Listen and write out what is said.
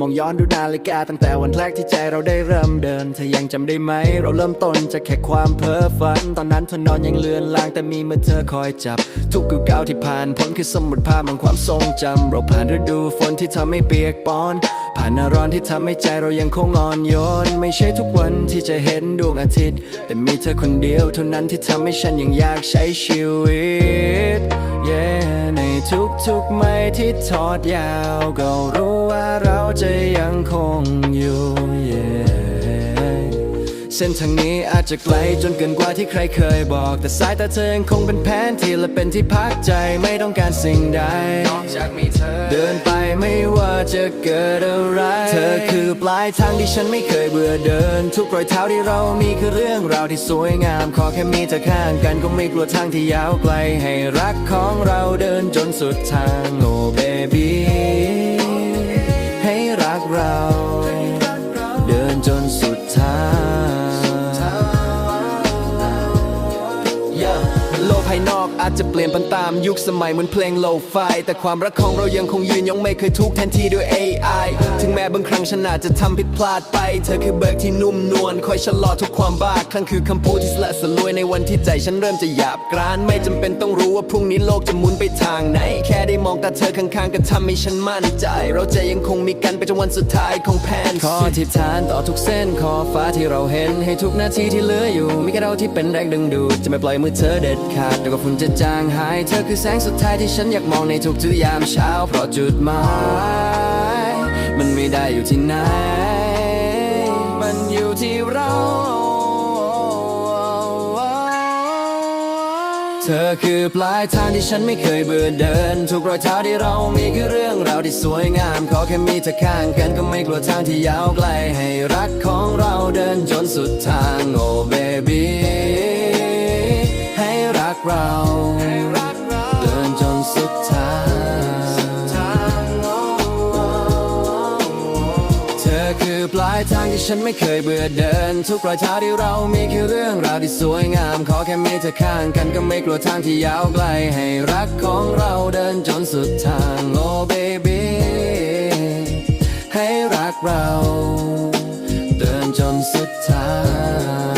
มองย้อนดูนาฬิกาตั้งแต่วันแรกที่ใจเราได้เริ่มเดิน เธอยังจำได้ไหม เราเริ่มต้นจากแค่ความเพ้อฝัน ตอนนั้นเธอนอนยังเลือนลางแต่มีมือเธอคอยจับ ทุกก้าวก้าวที่ผ่านพ้นคือสมุดภาพของความทรงจำเราผ่านฤดูฝนที่ทำให้เปียกปอน ผ่านหน้าร้อนที่ทำให้ใจเรายังคงอ่อนโยน ไม่ใช่ทุกวันที่จะเห็นดวงอาทิตย์ แต่มีเธอคนเดียวเท่านั้นที่ทำให้ฉันยังอยากใช้ชีวิต yeah ในทุกๆไม้ที่ทอดยาว ก็รู้ว่าเราจะยังคงอยู่ yeah เส้นทางนี้อาจจะไกลจนเกินกว่าที่ใครเคยบอก แต่สายตาเธอยังคงเป็นแผนที่และเป็นที่พักใจไม่ต้องการสิ่งใดนอกจากมีเธอ เดินไปไม่ว่าจะเกิดอะไร เธอคือปลายทางที่ฉันไม่เคยเบื่อเดิน ทุกรอยเท้าที่เรามีคือเรื่องราวที่สวยงาม ขอแค่มีเธอข้างกันก็ไม่กลัวทางที่ยาวไกล ให้รักของเราเดินจนสุดทางโอ้ อาจจะเปลี่ยนไปตามยุคสมัยเหมือนเพลงโลไฟแต่ความรักของเรายังคงยืนยงไม่เคยถูกแทนที่ด้วย AI ถึง บางครั้งฉันอาจจะทำผิดพลาดไป เธอคือเบิกที่นุ่มนวลคอยชะลอทุกความบ้าคลั่งคือคำพูดที่สละสลวยในวันที่ใจฉันเริ่มจะหยาบกราน ไม่จำเป็นต้องรู้ว่าพรุ่งนี้โลกจะหมุนไปทางไหน แค่ได้มองตาเธอข้างๆก็ทำให้ฉันมั่นใจ เราจะยังคงมีกันไปจนวันสุดท้ายของแผนขอทิฏฐานต่อทุกเส้นขอฟ้าที่เราเห็นให้ทุกนาทีที่เหลืออยู่มีแค่เราที่เป็นแรงดึงดูดจะไม่ปล่อยมือเธอเด็ดขาดเดี๋ยวก็ฝุ่นจะจางหาย เธอคือแสงสุดท้ายที่ฉันอยากมองในทุกๆยามเช้าเพราะจุดหมาย มันไม่ได้อยู่ที่ไหน มันอยู่ที่เรา เธอคือปลายทางที่ฉันไม่เคยเบื่อเดิน ทุกรอยเท้าที่เรามีคือเรื่องราวที่สวยงาม ขอแค่มีเธอข้างกันก็ไม่กลัวทางที่ยาวไกล ให้รักของเราเดินจนสุดทาง โอ้เบบี้ให้รักเรา อคือปลายทางที่ฉันไม่เคยเบื่อเดิน ทุกรอยเท้าที่เรามีคือเรื่องราวที่สวยงาม ขอแค่มีเธอข้างกันก็ไม่กลัวทางที่ยาวไกล ให้รักของเราเดินจนสุดทาง oh baby ให้รักเรา เดินจนสุดทาง